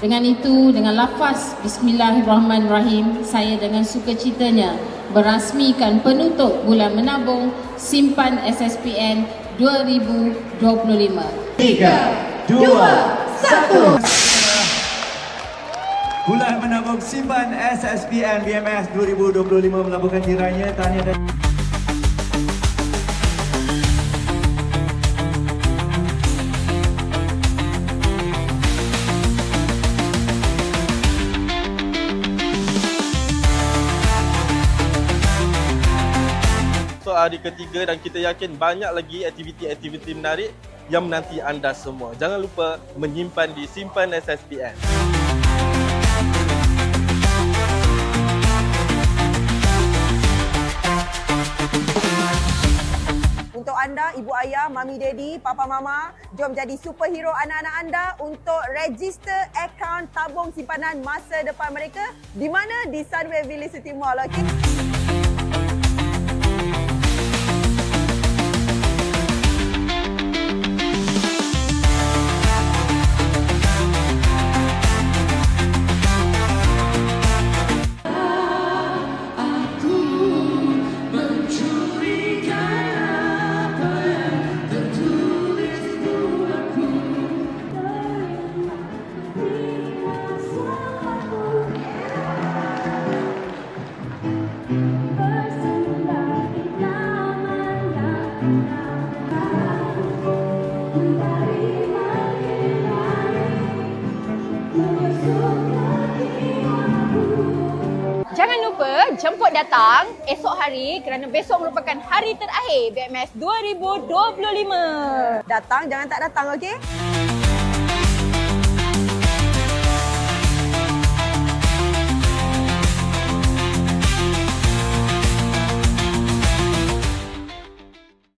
Dengan itu, dengan lafaz Bismillahirrahmanirrahim, saya dengan sukacitanya berasmikan penutup bulan menabung simpan SSPN 2025. Tiga, dua, satu. Bulan menabung simpan SSPN BMS 2025 melabuhkan tirainya tahniah dan So hari ketiga dan kita yakin banyak lagi aktiviti-aktiviti menarik yang menanti anda semua. Jangan lupa menyimpan di simpan SSPN. Untuk anda, ibu ayah, mami daddy, papa mama, jom jadi superhero anak-anak anda untuk register akaun tabung simpanan masa depan mereka di mana di Sunway Village City Mall. Okay? Jemput datang esok hari kerana besok merupakan hari terakhir BMS 2025. Datang, jangan tak datang, okey?